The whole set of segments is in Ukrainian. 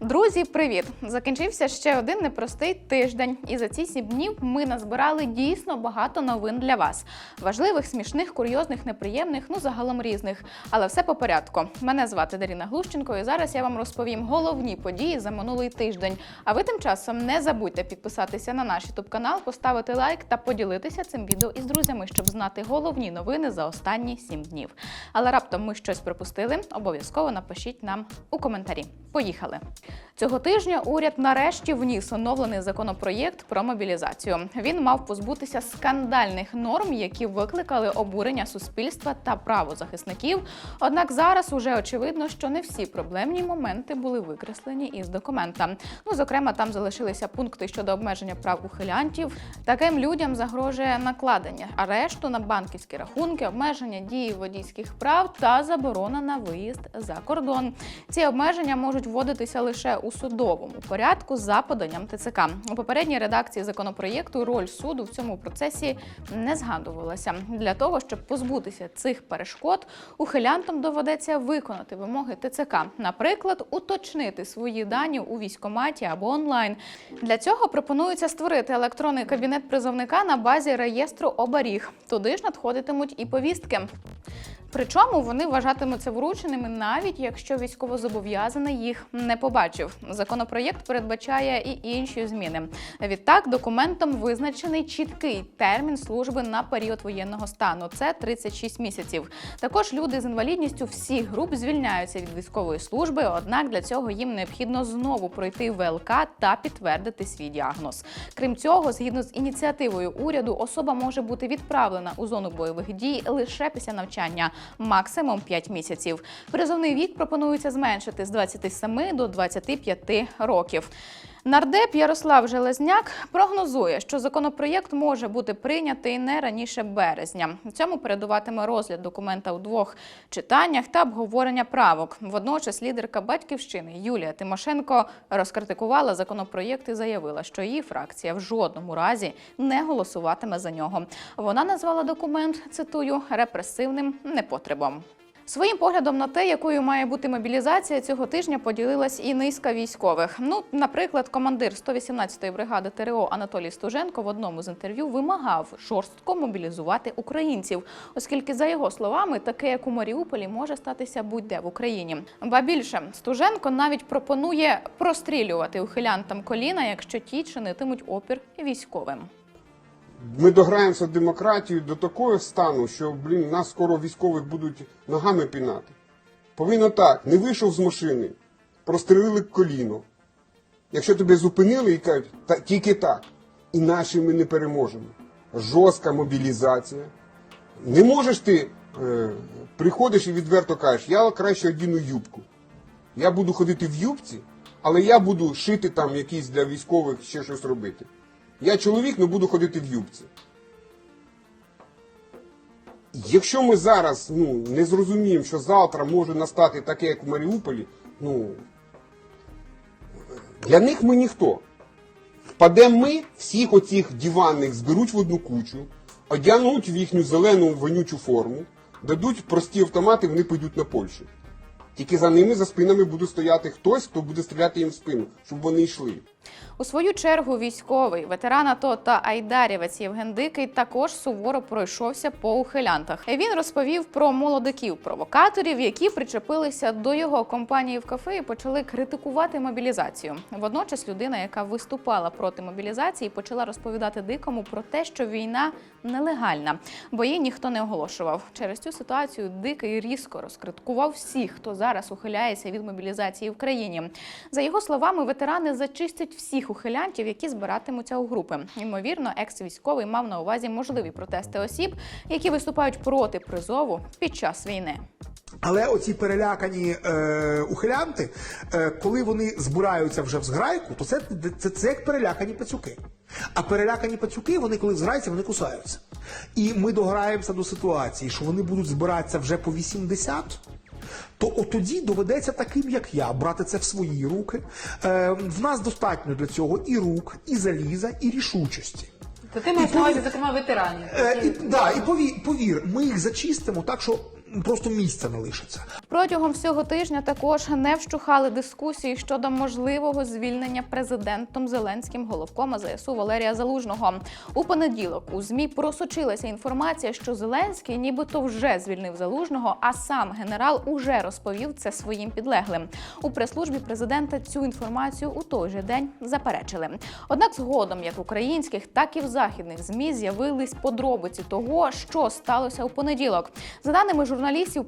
Друзі, привіт! Закінчився ще один непростий тиждень, і за ці сім днів ми назбирали дійсно багато новин для вас. Важливих, смішних, курйозних, неприємних, ну загалом різних. Але все по порядку. Мене звати Даріна Глущенко, і зараз я вам розповім головні події за минулий тиждень. А ви тим часом не забудьте підписатися на наш youtube канал, поставити лайк та поділитися цим відео із друзями, щоб знати головні новини за останні сім днів. Але раптом ми щось пропустили. Обов'язково напишіть нам у коментарі. Поїхали! Цього тижня уряд нарешті вніс оновлений законопроєкт про мобілізацію. Він мав позбутися скандальних норм, які викликали обурення суспільства та правозахисників. Однак зараз уже очевидно, що не всі проблемні моменти були викреслені із документа. Ну, зокрема, там залишилися пункти щодо обмеження прав ухилянтів. Таким людям загрожує накладення арешту на банківські рахунки, обмеження дії водійських прав та заборона на виїзд за кордон. Ці обмеження можуть вводитися лише у судовому порядку за поданням ТЦК. У попередній редакції законопроєкту роль суду в цьому процесі не згадувалася. Для того щоб позбутися цих перешкод, ухилянтам доведеться виконати вимоги ТЦК, наприклад, уточнити свої дані у військкоматі або онлайн. Для цього пропонується створити електронний кабінет призовника на базі реєстру оберіг. Туди ж надходитимуть і повістки. Причому вони вважатимуться врученими, навіть якщо військовозобов'язаний їх не побачив. Законопроєкт передбачає і інші зміни. Відтак, документом визначений чіткий термін служби на період воєнного стану. Це 36 місяців. Також люди з інвалідністю всіх груп звільняються від військової служби. Однак для цього їм необхідно знову пройти ВЛК та підтвердити свій діагноз. Крім цього, згідно з ініціативою уряду, особа може бути відправлена у зону бойових дій лише після навчання, максимум 5 місяців. Призовний вік пропонується зменшити з 27 до 25 років. Нардеп Ярослав Железняк прогнозує, що законопроєкт може бути прийнятий не раніше березня. Цьому передуватиме розгляд документа у двох читаннях та обговорення правок. Водночас лідерка батьківщини Юлія Тимошенко розкритикувала законопроєкт і заявила, що її фракція в жодному разі не голосуватиме за нього. Вона назвала документ цитую репресивним непотребом. Своїм поглядом на те, якою має бути мобілізація, цього тижня поділилась і низка військових. Ну, наприклад, командир 118-ї бригади ТРО Анатолій Стуженко в одному з інтерв'ю вимагав жорстко мобілізувати українців, оскільки, за його словами, таке, як у Маріуполі, може статися будь-де в Україні. Ба більше Стуженко навіть пропонує прострілювати ухилянтам коліна, якщо ті чинитимуть опір військовим. Ми дограємося демократію до такого стану, що блін, нас скоро військових будуть ногами пінати. Повинно так, не вийшов з машини, прострелили коліно. Якщо тебе зупинили і кажуть, та тільки так, інакше ми не переможемо. Жорстка мобілізація. Не можеш ти е, приходиш і відверто кажеш, я краще одіну юбку. Я буду ходити в юбці, але я буду шити там якісь для військових ще щось робити. Я чоловік, не буду ходити в юбці. Якщо ми зараз ну, не зрозуміємо, що завтра може настати таке, як в Маріуполі, ну для них ми ніхто. Впадемо ми, всіх оцих диванних зберуть в одну кучу, одягнуть в їхню зелену вонючу форму, дадуть прості автомати, вони підуть на Польщу. Тільки за ними за спинами буде стояти хтось, хто буде стріляти їм в спину, щоб вони йшли. У свою чергу військовий ветеран АТО та айдарівець Євген Дикий також суворо пройшовся по ухилянтах. Він розповів про молодиків-провокаторів, які причепилися до його компанії в кафе і почали критикувати мобілізацію. Водночас людина, яка виступала проти мобілізації, почала розповідати дикому про те, що війна нелегальна, бо її ніхто не оголошував. Через цю ситуацію дикий різко розкриткував всіх, хто зараз ухиляється від мобілізації в країні. За його словами, ветерани зачистять всіх ухилянтів, які збиратимуться у групи. Ймовірно, екс-військовий мав на увазі можливі протести осіб, які виступають проти призову під час війни. Але оці перелякані е, ухилянти, е, коли вони збираються вже в зграйку, то це, це, це як перелякані пацюки. А перелякані пацюки, вони коли зграються, вони кусаються. І ми дограємося до ситуації, що вони будуть збиратися вже по 80, то отоді тоді доведеться таким, як я, брати це в свої руки. Е, в нас достатньо для цього і рук, і заліза, і рішучості. То ти маєш на увазі, зокрема, ветеранів. Е, і, да, і повір, повір, ми їх зачистимо так, що просто місця не лишиться. Протягом всього тижня також не вщухали дискусії щодо можливого звільнення президентом Зеленським головкома ЗСУ Валерія Залужного. У понеділок у змі просочилася інформація, що Зеленський нібито вже звільнив залужного, а сам генерал уже розповів це своїм підлеглим. У прес-службі президента цю інформацію у той же день заперечили. Однак, згодом, як українських, так і в західних змі з'явились подробиці того, що сталося у понеділок. За даними журналістів,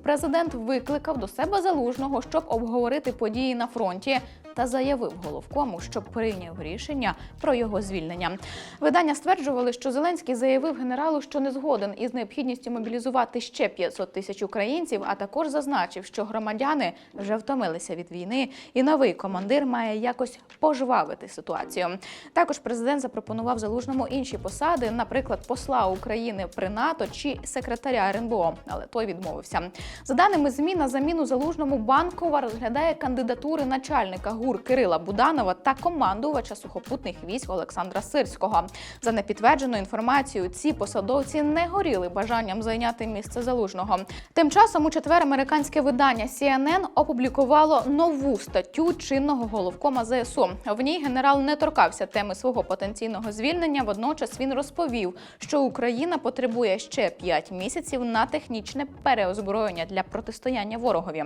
президент викликав до себе залужного, щоб обговорити події на фронті. Та заявив головкому, що прийняв рішення про його звільнення. Видання стверджували, що Зеленський заявив генералу, що не згоден із необхідністю мобілізувати ще 500 тисяч українців, а також зазначив, що громадяни вже втомилися від війни, і новий командир має якось пожвавити ситуацію. Також президент запропонував залужному інші посади, наприклад, посла України при НАТО чи секретаря РНБО, але той відмовився. За даними ЗМІ, на заміну залужному банкова розглядає кандидатури начальника ГУР Кирила Буданова та командувача сухопутних військ Олександра Сирського. За непідтвердженою інформацією, ці посадовці не горіли бажанням зайняти місце залужного. Тим часом у четвер американське видання CNN опублікувало нову статтю чинного головкома ЗСУ. В ній генерал не торкався теми свого потенційного звільнення. Водночас він розповів, що Україна потребує ще 5 місяців на технічне переозброєння для протистояння ворогові.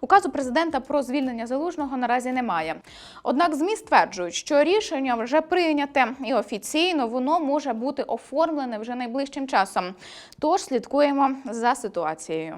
Указу президента про звільнення залужного наразі немає. Однак ЗМІ стверджують, що рішення вже прийняте, і офіційно воно може бути оформлене вже найближчим часом. Тож слідкуємо за ситуацією.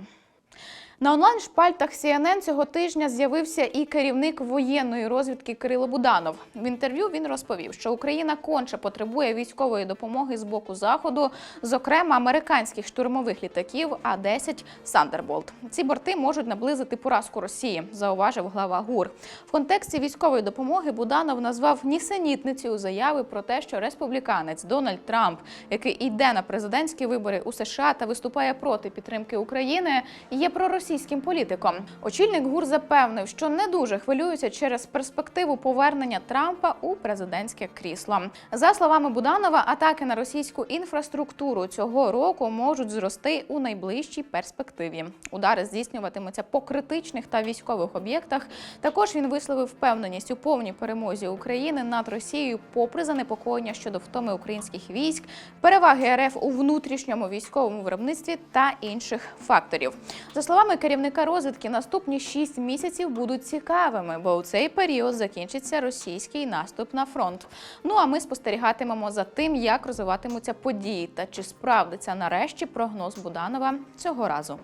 На онлайн-шпальтах CNN цього тижня з'явився і керівник воєнної розвідки Кирило Буданов. В інтерв'ю він розповів, що Україна конче потребує військової допомоги з боку заходу, зокрема американських штурмових літаків А-10 Сандерболт. Ці борти можуть наблизити поразку Росії, зауважив глава ГУР. В контексті військової допомоги Буданов назвав нісенітницею заяви про те, що республіканець Дональд Трамп, який йде на президентські вибори у США та виступає проти підтримки України, є проросійським політиком. Очільник ГУР запевнив, що не дуже хвилюється через перспективу повернення Трампа у президентське крісло. За словами Буданова, атаки на російську інфраструктуру цього року можуть зрости у найближчій перспективі. Удари здійснюватимуться по критичних та військових об'єктах. Також він висловив впевненість у повній перемозі України над Росією, попри занепокоєння щодо втоми українських військ, переваги РФ у внутрішньому військовому виробництві та інших факторів. За словами керівника розвідки, наступні 6 місяців будуть цікавими, бо у цей період закінчиться російський наступ на фронт. Ну а ми спостерігатимемо за тим, як розвиватимуться події та чи справдиться нарешті прогноз Буданова цього разу.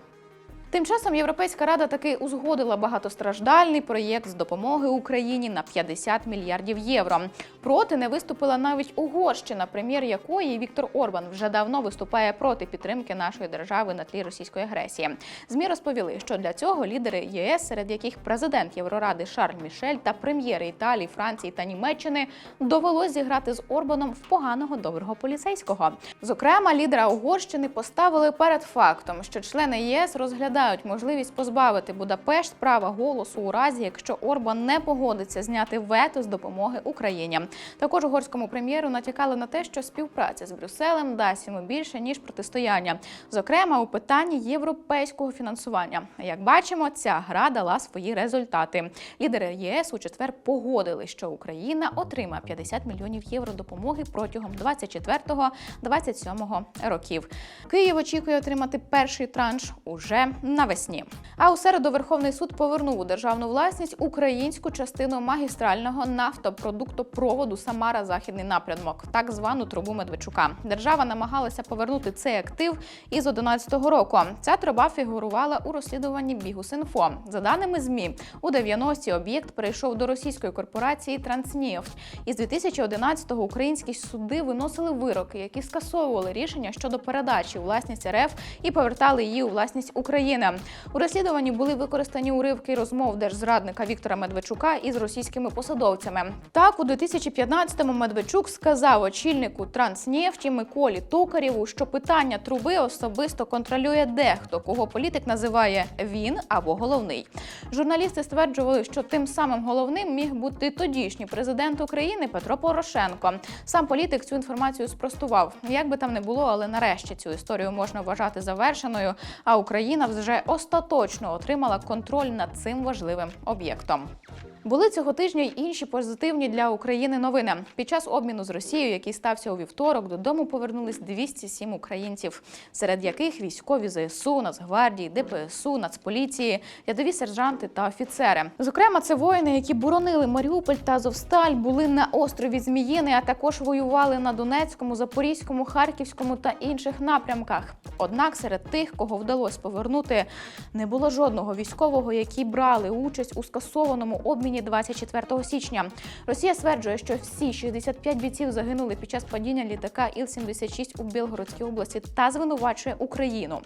Тим часом Європейська рада таки узгодила багатостраждальний проєкт з допомоги Україні на 50 мільярдів євро. Проти не виступила навіть Угорщина, прем'єр якої Віктор Орбан вже давно виступає проти підтримки нашої держави на тлі російської агресії. Змі розповіли, що для цього лідери ЄС, серед яких президент Євроради Шарль Мішель та прем'єри Італії, Франції та Німеччини, довелось зіграти з Орбаном в поганого доброго поліцейського. Зокрема, лідера Угорщини поставили перед фактом, що члени ЄС розглядають можливість позбавити Будапешт права голосу у разі, якщо Орбан не погодиться зняти вето з допомоги Україні. Також угорському прем'єру натякали на те, що співпраця з Брюсселем дасть йому більше ніж протистояння, зокрема у питанні європейського фінансування. Як бачимо, ця гра дала свої результати. Лідери ЄС у четвер погодили, що Україна отримає 50 мільйонів євро допомоги протягом 24-27 років. Київ очікує отримати перший транш уже навесні. А у середу Верховний суд повернув у державну власність українську частину магістрального нафтопродуктопроводу Самара Західний напрямок, так звану трубу Медведчука. Держава намагалася повернути цей актив із 11-го року. Ця труба фігурувала у розслідуванні Бігус.Інфо. За даними змі, у 90-ті об'єкт перейшов до російської корпорації Транснефть. Із 2011-го українські суди виносили вироки, які скасовували рішення щодо передачі власність РФ і повертали її у власність України. У розслідуванні були використані уривки розмов держзрадника Віктора Медведчука із російськими посадовцями. Так, у 2015-му Медведчук сказав очільнику Транснефті Миколі Токарєву, що питання труби особисто контролює дехто, кого політик називає він або головний. Журналісти стверджували, що тим самим головним міг бути тодішній президент України Петро Порошенко. Сам політик цю інформацію спростував. Як би там не було, але нарешті цю історію можна вважати завершеною. А Україна вже вже остаточно отримала контроль над цим важливим об'єктом. Були цього тижня й інші позитивні для України новини. Під час обміну з Росією, який стався у вівторок, додому повернулись 207 українців, серед яких військові ЗСУ, Нацгвардії, ДПСУ, Нацполіції, рядові сержанти та офіцери. Зокрема, це воїни, які боронили Маріуполь та Азовсталь, були на острові Зміїни, а також воювали на Донецькому, Запорізькому, Харківському та інших напрямках. Однак серед тих, кого вдалося повернути, не було жодного військового, які брали участь у скасованому обміні 24 січня. Росія стверджує, що всі 65 бійців загинули під час падіння літака Іл-76 у Білгородській області та звинувачує Україну.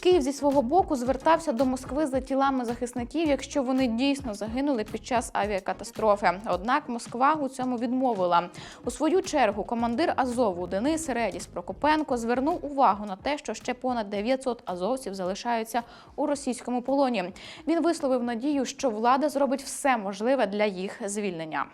Київ зі свого боку звертався до Москви за тілами захисників, якщо вони дійсно загинули під час авіакатастрофи. Однак Москва у цьому відмовила. У свою чергу командир Азову Денис Редіс Прокопенко звернув увагу на те, що ще понад 900 азовців залишаються у російському полоні. Він висловив надію, що влада зробить все можливе для їх звільнення.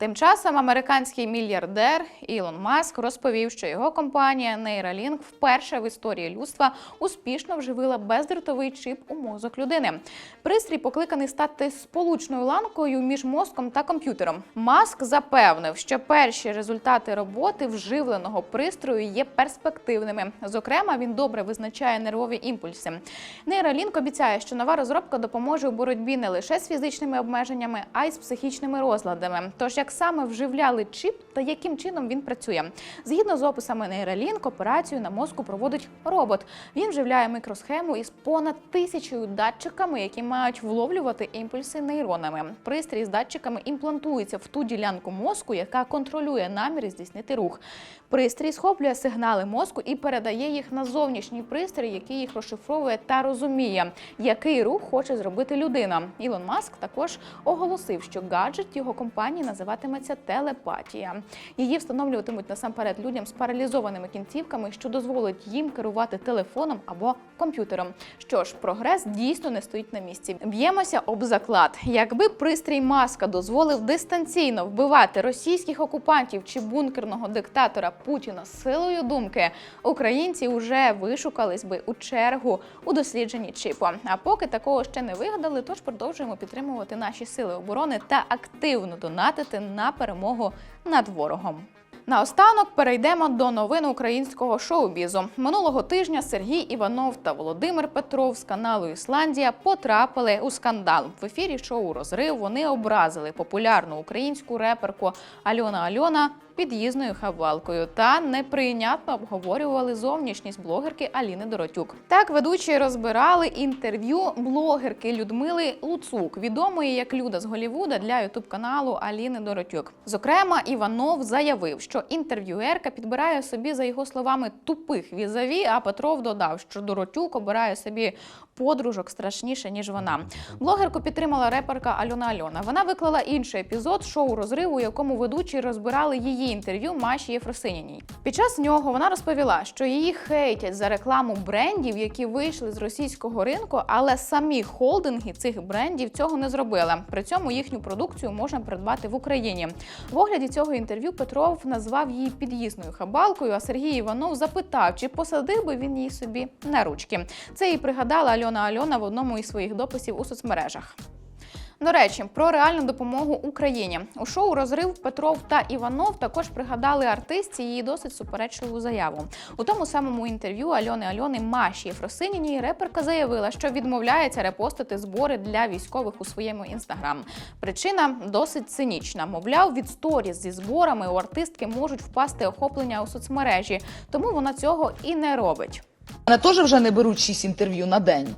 Тим часом американський мільярдер Ілон Маск розповів, що його компанія Neuralink вперше в історії людства успішно вживила бездротовий чип у мозок людини. Пристрій покликаний стати сполучною ланкою між мозком та комп'ютером. Маск запевнив, що перші результати роботи вживленого пристрою є перспективними. Зокрема, він добре визначає нервові імпульси. Neuralink обіцяє, що нова розробка допоможе у боротьбі не лише з фізичними обмеженнями, а й з психічними розладами. Тож як саме вживляли чіп та яким чином він працює. Згідно з описами нейролінк, операцію на мозку проводить робот. Він вживляє мікросхему із понад тисячою датчиками, які мають вловлювати імпульси нейронами. Пристрій з датчиками імплантується в ту ділянку мозку, яка контролює наміри здійснити рух. Пристрій схоплює сигнали мозку і передає їх на зовнішній пристрій, який їх розшифровує та розуміє, який рух хоче зробити людина. Ілон Маск також оголосив, що гаджет його компанії називатиметься телепатія. Її встановлюватимуть насамперед людям з паралізованими кінцівками, що дозволить їм керувати телефоном або комп'ютером. Що ж, прогрес дійсно не стоїть на місці. Б'ємося об заклад. Якби пристрій маска дозволив дистанційно вбивати російських окупантів чи бункерного диктатора Путіна силою думки, українці вже вишукались би у чергу у дослідженні чипу. А поки такого ще не вигадали, тож продовжуємо підтримувати наші сили оборони та активно донатити на перемогу над ворогом. Наостанок перейдемо до новин українського шоу-бізу. Минулого тижня Сергій Іванов та Володимир Петров з каналу Ісландія потрапили у скандал. В ефірі шоу Розрив вони образили популярну українську реперку Альона Альона під'їзною хавалкою та неприйнятно обговорювали зовнішність блогерки Аліни Доротюк. Так ведучі розбирали інтерв'ю блогерки Людмили Луцук, відомої як Люда з Голівуда для ютуб каналу Аліни Доротюк. Зокрема, Іванов заявив, що інтерв'юерка підбирає собі, за його словами, тупих візаві. А Петров додав, що Доротюк обирає собі подружок страшніше ніж вона. Блогерку підтримала реперка Альона Альона. Вона виклала інший епізод шоу розриву, у якому ведучі розбирали її інтерв'ю Маші Єфросиніній. Під час нього вона розповіла, що її хейтять за рекламу брендів, які вийшли з російського ринку, але самі холдинги цих брендів цього не зробили. При цьому їхню продукцію можна придбати в Україні. В огляді цього інтерв'ю Петров назвав її під'їзною хабалкою. А Сергій Іванов запитав, чи посадив би він її собі на ручки. Це і пригадала Альона Альона в одному із своїх дописів у соцмережах. До речі, про реальну допомогу Україні у шоу Розрив Петров та Іванов також пригадали артистці її досить суперечливу заяву. У тому самому інтерв'ю Альони Альони Маші Єфросиніній реперка заявила, що відмовляється репостити збори для військових у своєму інстаграм. Причина досить цинічна. Мовляв, від сторіс зі зборами у артистки можуть впасти охоплення у соцмережі, тому вона цього і не робить. Мене теж вже не беруть 6 інтерв'ю на день.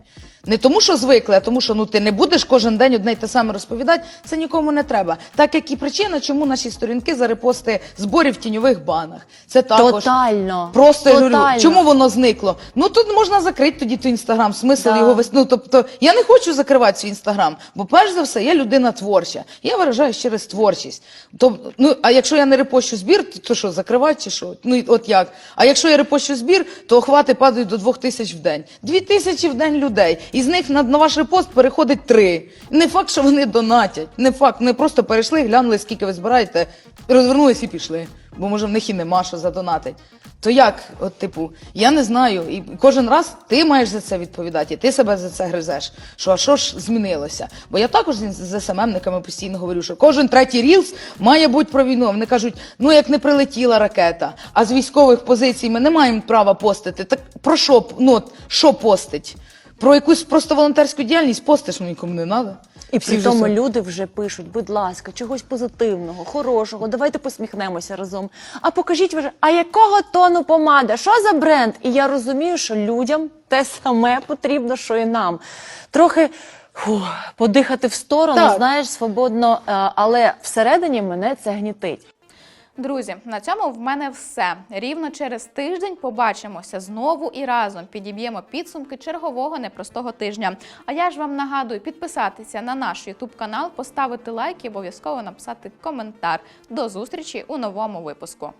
Не тому, що звикли, а тому, що ну ти не будеш кожен день одне й те саме розповідати, це нікому не треба. Так як і причина, чому наші сторінки за репости зборів в тіньових банах. Це також Тотально. Просто я Тотально. говорю, чому воно зникло? Ну тут можна закрити тоді той інстаграм. Смисл Да. його вести. Ну тобто я не хочу закривати свій інстаграм, бо перш за все я людина творча. Я виражаюсь через творчість. Тобто, ну а якщо я не репощу збір, то, то що, закривати чи що? Ну і от як? А якщо я репощу збір, то охвати падають до двох тисяч в день. Дві тисячі в день людей. І з них на, на ваш репост переходить три. Не факт, що вони донатять. Не факт. Вони просто перейшли, глянули, скільки ви збираєте. розвернулись і пішли. Бо може в них і нема що задонатить. То як, от, типу, я не знаю, і кожен раз ти маєш за це відповідати, і ти себе за це гризеш. Що а що ж змінилося? Бо я також з СММниками постійно говорю, що кожен третій рілс має бути про війну. Вони кажуть, ну як не прилетіла ракета, а з військових позицій ми не маємо права постити. Так про що ну, що постить? Про якусь просто волонтерську діяльність постиш ну, нікому не треба. І при тому люди вже пишуть, будь ласка, чогось позитивного, хорошого, давайте посміхнемося разом. А покажіть вже, а якого тону помада? Що за бренд? І я розумію, що людям те саме потрібно, що і нам. Трохи фу, подихати в сторону, Так. знаєш, свободно, е, але всередині мене це гнітить. Друзі, на цьому в мене все. Рівно через тиждень побачимося знову і разом підіб'ємо підсумки чергового непростого тижня. А я ж вам нагадую підписатися на наш Ютуб канал, поставити лайк і обов'язково написати коментар. До зустрічі у новому випуску.